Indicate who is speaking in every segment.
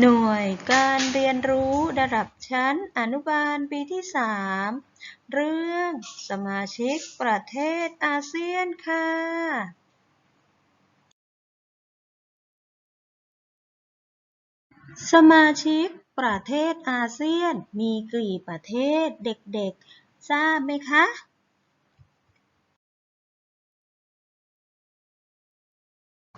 Speaker 1: หน่วยการเรียนรู้ระดับชั้นอนุบาลปีที่ 3 เรื่องสมาชิกประเทศอาเซียนค่ะ สมาชิกประเทศอาเซียนมีกี่ประเทศเด็กๆ ทราบไหมคะ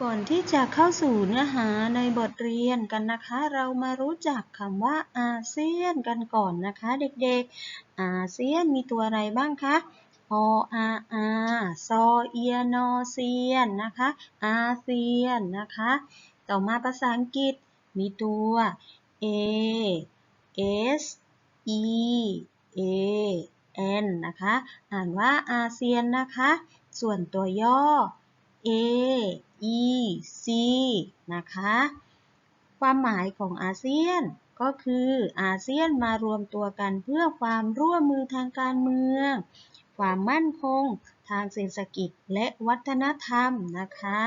Speaker 1: ก่อนที่จะเข้าสู่เนื้อหาในบทเรียนกันนะคะ เรามารู้จักคำว่าอาเซียนกันก่อนนะคะ เด็กๆ อาเซียนมีตัวอะไรบ้างคะออาอาซอเอียนอเซียนนะคะ อาเซียนนะคะ ต่อมาภาษาอังกฤษมีตัว A S E A N นะคะ อ่านว่าอาเซียนนะคะ ส่วนตัวย่อ A E C นะคะ ความหมายของอาเซียนก็คืออาเซียนมารวมตัวกันเพื่อความร่วมมือทางการเมือง ความมั่นคง ทางเศรษฐกิจและวัฒนธรรมนะคะ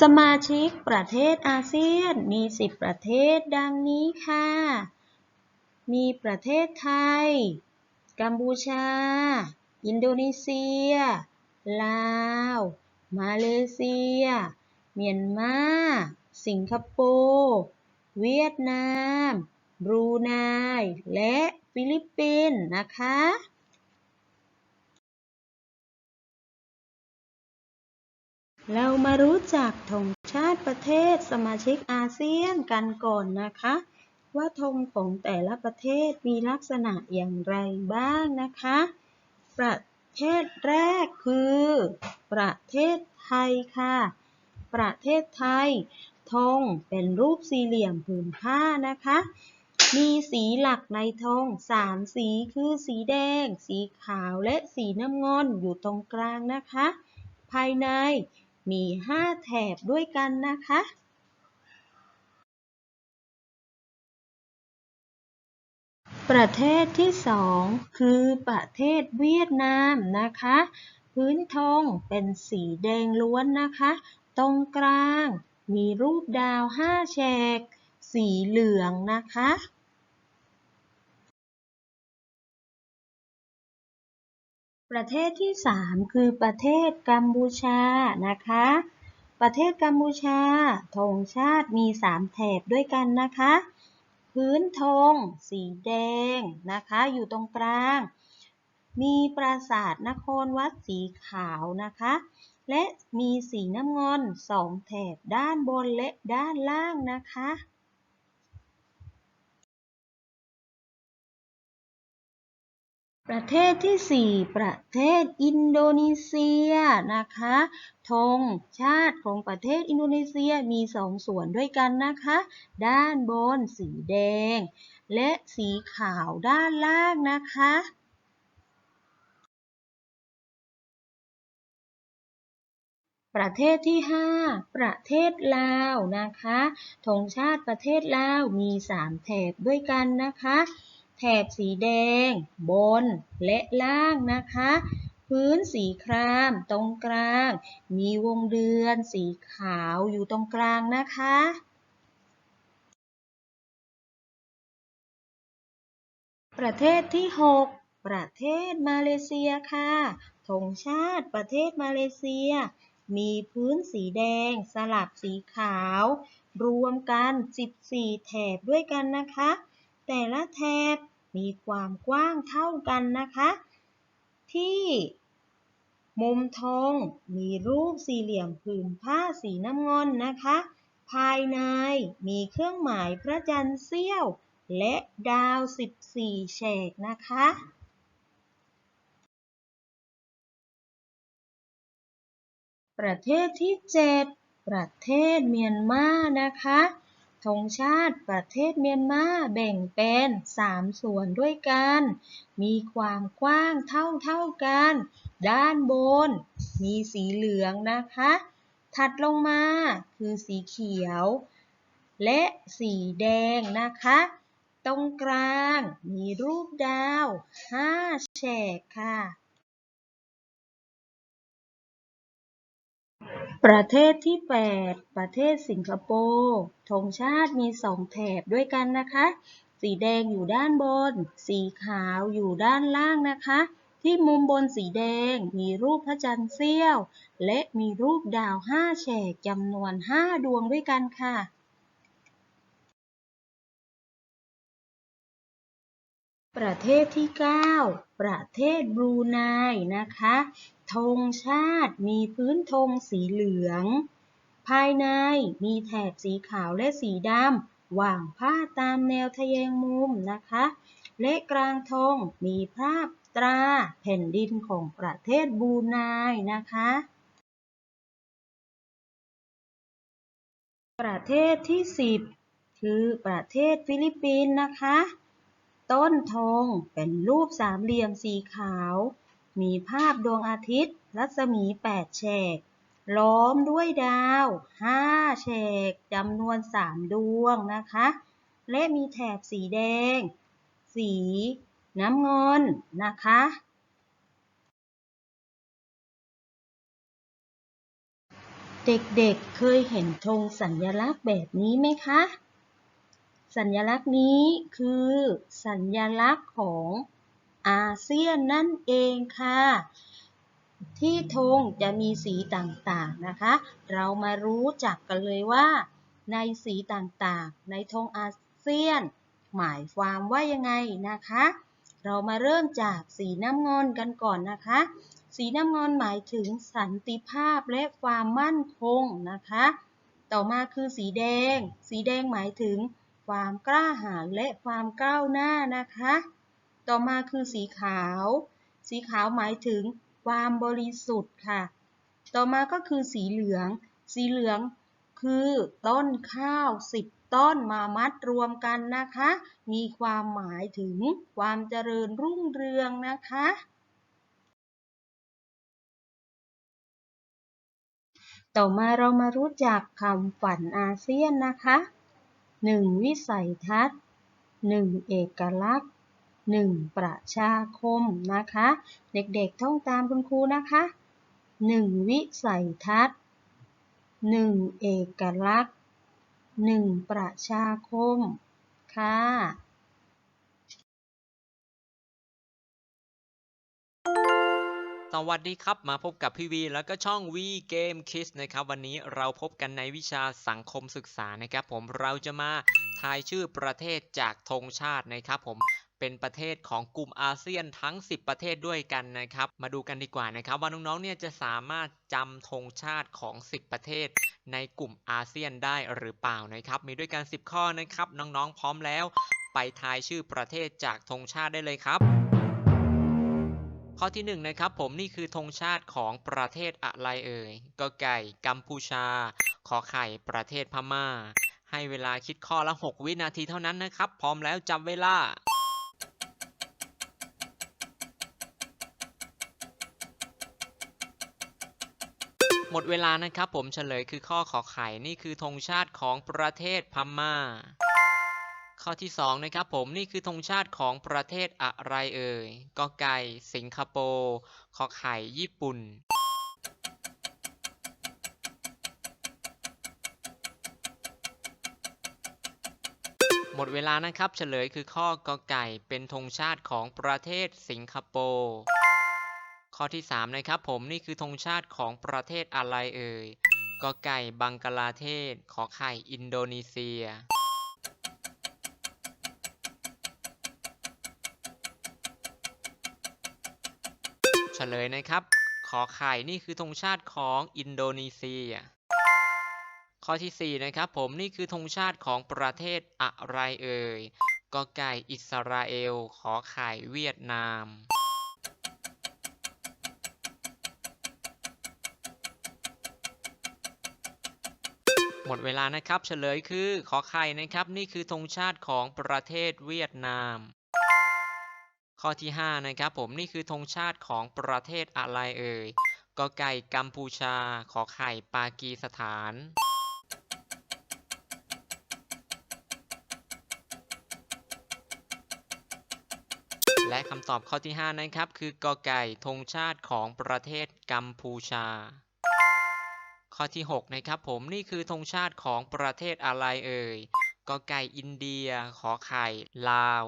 Speaker 2: สมาชิกประเทศอาเซีย
Speaker 1: นมี 10 ประเทศดังนี้ค่ะ มีประเทศไทย กัมพูชา อินโดนีเซีย ลาว มาเลเซีย เมียนมา สิงคโปร์ เวียดนาม บรูไน และฟิลิปปินส์นะคะ เรามารู้จักธงชาติประเทศสมาชิกอาเซียนกันก่อนนะคะ ว่าธงของแต่ละประเทศมีลักษณะอย่างไรบ้างนะคะ ประเทศแรกคือ ประเทศไทยค่ะ ประเทศไทยธงเป็นรูปสี่เหลี่ยมผืนผ้านะคะ มีสีหลักในธงสามสีคือสีแดง สีขาวและสีน้ำเงินอยู่ตรงกลางนะคะ ภายใน มีห้าแถบด้วยกันนะคะประเทศที่สองคือประเทศเวียดนามนะคะ พื้นธงเป็นสีแดงล้วนนะคะ ตรงกลางมีรูปดาวห้าแฉก สีเหลืองนะคะ ประเทศที่ 3 คือประเทศกัมพูชานะคะ ประเทศกัมพูชาธงชาติมี 3 แถบด้วยกันนะคะ พื้นธงสีแดงนะคะ อยู่ตรงกลาง มีปราสาทนครวัดสีขาวนะคะ และมีสีน้ำเงินสองแถบด้านบนและด้านล่างนะคะ ประเทศที่ 4 ประเทศอินโดนีเซียนะคะธงชาติของประเทศอินโดนีเซียมีสองส่วนด้วยกันนะคะ ด้านบนสีแดง และสีขาวด้านล่างนะคะประเทศที่ 5 ประเทศลาวนะคะธงชาติประเทศลาวมี 3 แถบด้วยกันนะคะ แถบสีแดง บนและล่างนะคะ พื้นสีครามตรงกลาง มีวงเดือนสีขาวอยู่ตรงกลางนะคะประเทศที่ 6 ประเทศมาเลเซียค่ะ ธงชาติประเทศมาเลเซีย มีพื้นสีแดงสลับสีขาว รวมกัน 14 แถบด้วยกันนะคะ แต่ละแถบมีความกว้างเท่ากันนะคะ ที่มุมธงมีรูปสี่เหลี่ยมผืนผ้าสีน้ำเงินนะคะ ภายในมีเครื่องหมายพระจันทร์เสี้ยว และดาว 14 แฉกนะคะประเทศที่ 7 ประเทศเมียนมานะคะ ธงชาติประเทศเมียนมาแบ่งเป็น3ส่วนด้วยกัน มีความกว้างเท่าเท่ากัน ด้านบน มีสีเหลืองนะคะ ถัดลงมาคือสีเขียว และสีแดงนะคะ ตรงกลางมีรูปดาว5แฉกค่ะ ประเทศที่ 8 ประเทศสิงคโปร์ธงชาติมีสองแถบด้วยกันนะคะ สีแดงอยู่ด้านบน สีขาวอยู่ด้านล่างนะคะ ที่มุมบนสีแดงมีรูปพระจันทร์เสี้ยว และมีรูปดาวห้าแฉกจำนวน5ดวงด้วยกันค่ะประเทศที่ 9 ประเทศบรูไนนะคะธงชาติมีพื้นธงสีเหลือง ภายในมีแถบสีขาวและสีดำวางผ้าตามแนวทะแยงมุมนะคะ และกลางธงมีภาพตราแผ่นดินของประเทศบรูไนนะคะประเทศที่ 10 คือประเทศฟิลิปปินส์นะคะ ต้นธงเป็นรูปสามเหลี่ยมสีขาว มีภาพดวงอาทิตย์ รัศมี 8 แฉก ล้อมด้วยดาว 5 แฉกจำนวน 3 ดวงนะคะ และมีแถบสีแดง สีน้ำเงินนะคะเด็กๆ เคยเห็นธงสัญลักษณ์แบบนี้ไหมคะ สัญลักษณ์นี้คือสัญลักษณ์ของอาเซียนนั่นเองค่ะ ที่ธงจะมีสีต่างๆนะคะ เรามารู้จักกันเลยว่า ในสีต่างๆ ในธงอาเซียน หมายความว่ายังไงนะคะ เรามาเริ่มจากสีน้ำเงินกันก่อนนะคะ สีน้ำเงินหมายถึงสันติภาพและความมั่นคงนะคะ ต่อมาคือสีแดง สีแดงหมายถึง ความกล้าหาญและความก้าวหน้านะคะ ต่อมาคือสีขาว สีขาวหมายถึงความบริสุทธิ์ค่ะ ต่อมาก็คือสีเหลือง สีเหลืองคือต้นข้าวสิบต้นมามัดรวมกันนะคะ มีความหมายถึงความเจริญรุ่งเรืองนะคะ ต่อมาเรามารู้จักคำฝันอาเซียนนะคะ 1. วิสัยทัศน์ 1. เอกลักษณ์ 1. ประชาคมนะคะ เด็กๆท่องตามคุณครูนะคะ 1. วิสัยทัศน์ 1. เอกลักษณ์ 1. ประชาคม ค่ะ
Speaker 3: สวัสดีครับมาพบกับพี่วีแล้วก็ช่อง V Game Kids นะครับวันนี้เราพบกันในวิชาสังคมศึกษานะครับผมเราจะมาทายชื่อประเทศจากธงชาตินะครับผมเป็นประเทศของกลุ่มอาเซียนทั้ง 10 ประเทศด้วยกันนะครับ มาดูกันดีกว่านะครับ ว่าน้องๆเนี่ยจะสามารถจำธงชาติของ 10 ประเทศ ในกลุ่มอาเซียนได้หรือเปล่านะครับ มีด้วยกัน 10 ข้อนะครับ น้องๆพร้อมแล้ว ไปทายชื่อประเทศจากธงชาติได้เลยครับ ข้อที่1นงนะครับผมนี่คือธงชาติของประเทศอะไรเอ่ยกอไก่กัมพูชา ขอไข่ประเทศพม่า ให้เวลาคิดข้อละ 6 วินาทีเท่านั้นนะครับ พร้อมแล้วจับเวลาหมดเวลานะครับผมเฉลยคือข้อขอไข่นี่คือธงชาติของประเทศพม่า ข้อที่ 2 นะครับผมนี่คือธงชาติของประเทศอะไรเอ่ยกอไก่สิงคโปร์ขอไข่ญี่ปุ่น หมดเวลานะครับเฉลยคือข้อกอไก่เป็นธงชาติของประเทศสิงคโปร์ข้อที่ 3 นะครับผมนี่คือธงชาติของประเทศอะไรเอ่ยกอไก่บังกลาเทศขอไข่อินโดนีเซีย เฉลยนะครับ ขอไข่นี่คือธงชาติของอินโดนีเซีย ข้อที่ 4 นะครับ ผมนี่คือธงชาติของประเทศอะไรเอ่ยกอไก่อิสราเอล ขอไข่เวียดนามหมดเวลานะครับเฉลยคือขอไข่นะครับ นี่คือธงชาติของประเทศเวียดนาม ข้อที่ 5 นะครับผมนี่คือธงชาติของประเทศอะไรเอ่ยกอไก่กัมพูชา ขอไข่ปากีสถาน และคำตอบข้อที่ 5 นะครับ คือกอไก่ธงชาติของประเทศกัมพูชา ข้อที่ 6 นะครับผมนี่คือธงชาติของประเทศอะไรเอ่ยกอไก่อินเดีย ขอไข่ลาว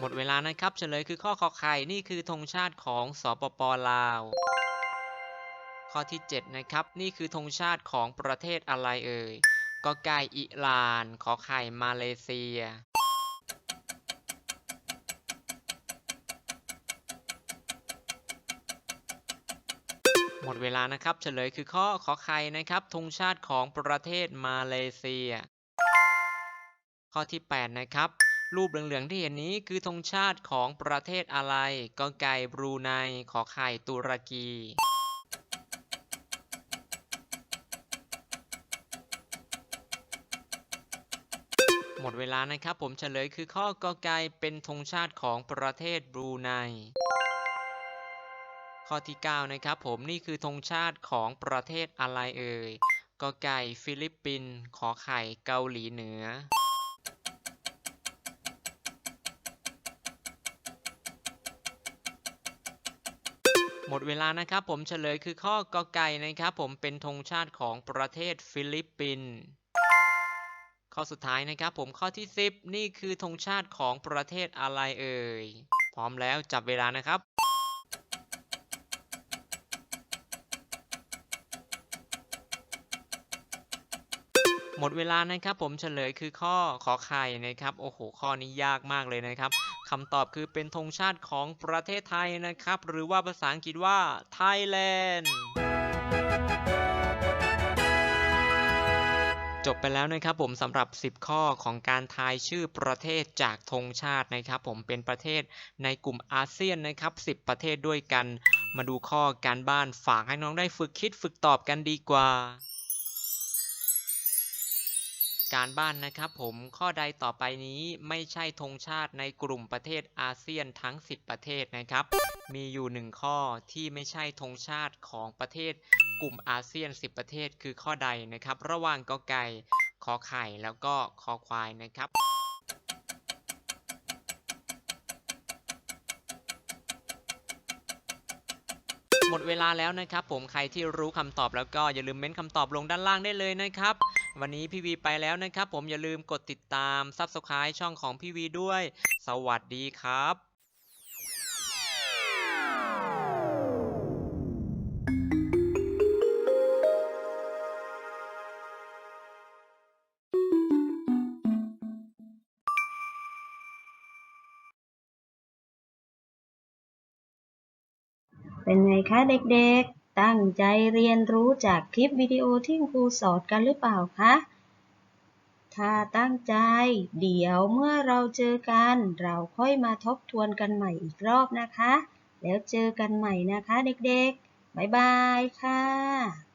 Speaker 3: หมดเวลานะครับ เฉลยคือข้อขอไข่นี่คือธงชาติของสปปลาว ข้อที่ 7 นะครับ นี่คือธงชาติของประเทศอะไรเอ่ยกอไก่อิหร่าน ขอไข่มาเลเซีย หมดเวลานะครับ เฉลยคือข้อขอไข่นะครับธงชาติของประเทศมาเลเซีย ข้อที่ 8 นะครับ รูปเหลืองๆที่เห็นนี้คือธงชาติของประเทศอะไรกอไก่บรูไน ขอไข่ตุรกีหมดเวลานะครับผมเฉลยคือข้อกอไก่เป็นธงชาติของประเทศบรูไน ข้อที่ 9 นะครับผมนี่คือธงชาติของประเทศอะไรเอ่ยกอไก่ฟิลิปปินส์ขอไข่เกาหลีเหนือ หมดเวลานะครับผมเฉลยคือข้อกอไก่นะครับผมเป็นธงชาติของประเทศฟิลิปปินส์ข้อสุดท้ายนะครับผมข้อที่ 10 นี่คือธงชาติของประเทศอะไรเอ่ย พร้อมแล้วจับเวลานะครับหมดเวลานะครับผมเฉลยคือข้อขอไข่นะครับ โอ้โห ข้อนี้ยากมากเลยนะครับ คำตอบคือเป็นธงชาติของประเทศไทยนะครับ หรือว่าภาษาอังกฤษว่า Thailand จบไปแล้วนะครับผมสำหรับ 10 ข้อของการทายชื่อประเทศจากธงชาตินะครับ ผมเป็นประเทศในกลุ่มอาเซียนนะครับ 10 ประเทศด้วยกัน มาดูข้อการบ้านฝากให้น้องได้ฝึกคิดฝึกตอบกันดีกว่า การบ้านนะครับผมข้อใดต่อไปนี้ไม่ใช่ธงชาติในกลุ่มประเทศอาเซียนทั้ง 10 ประเทศนะครับ มีอยู่หนึ่งข้อที่ไม่ใช่ธงชาติของประเทศกลุ่มอาเซียน 10 ประเทศคือข้อใดนะครับ ระหว่างกอไก่ขอไข่แล้วก็คอควายนะครับหมดเวลาแล้วนะครับผมใครที่รู้คำตอบแล้วก็อย่าลืมเม้นคำตอบลงด้านล่างได้เลยนะครับ วันนี้พี่วีไปแล้วนะครับ ผมอย่าลืมกดติดตามซับสไคร b ์ช่องของพี่วีด้วย สวัสดีครับ
Speaker 1: เป็นไงคะเด็กๆ ตั้งใจเรียนรู้จากคลิปวิดีโอที่ครูสอนกันหรือเปล่าคะ ถ้าตั้งใจ เดี๋ยวเมื่อเราเจอกัน เราค่อยมาทบทวนกันใหม่อีกรอบนะคะ แล้วเจอกันใหม่นะคะเด็กๆ บ๊ายบายค่ะ